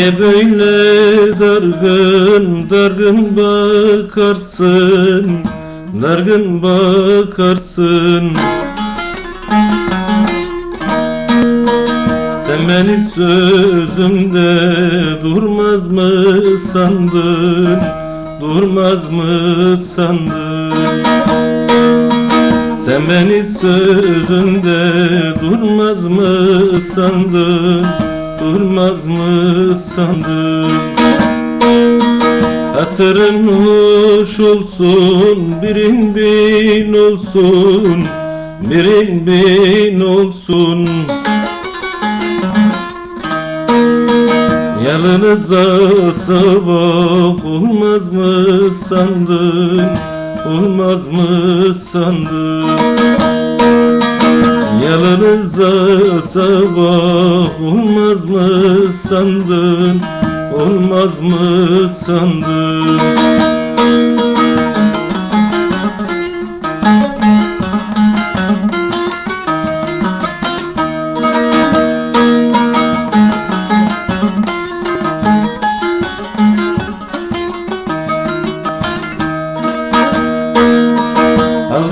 Niye böyle dargın dargın bakarsın? Dargın bakarsın. Sen beni sözümde durmaz mı sandın? Durmaz mı sandın? Sen beni sözünde durmaz mı sandın Durmaz mı sandın? Hatırın hoş olsun birin bin olsun Birin bin olsun. Yalnızca sabah olmaz mı sandın? Olmaz mı sandın? Yalnızca sabah olmaz mı sandın? Olmaz mı sandın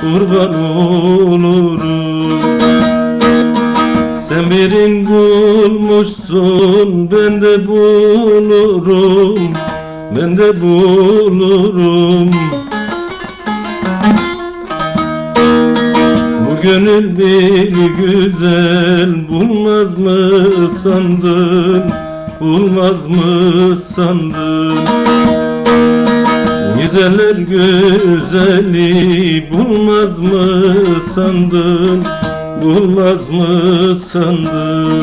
Kurban olurum. Sen birin bulmuşsun ben de bulurum. Ben de bulurum. Bu gönül bir güzel bulmaz mı sandın? Bulmaz mı sandın Güzeller güzeli bulmaz mı sandın? Bulmaz mı sandın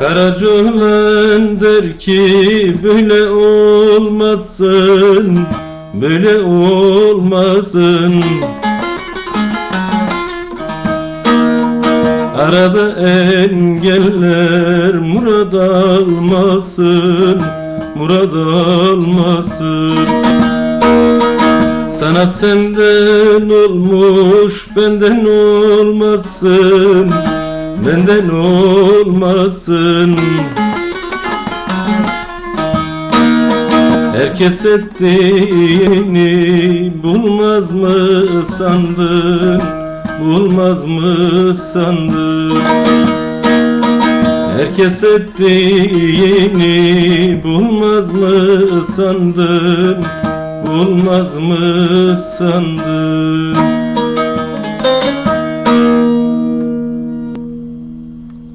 Karacoğlan der ki böyle olmasın Böyle olmasın. Arada engeller murad almasın Murad almasın. Sana senden olmuş benden olmasın Benden olmasın. Herkes ettiğini bulmaz mı sandın? Bulmaz mı sandın? Herkes ettiğini bulmaz mı sandın? Bulmaz mı sandın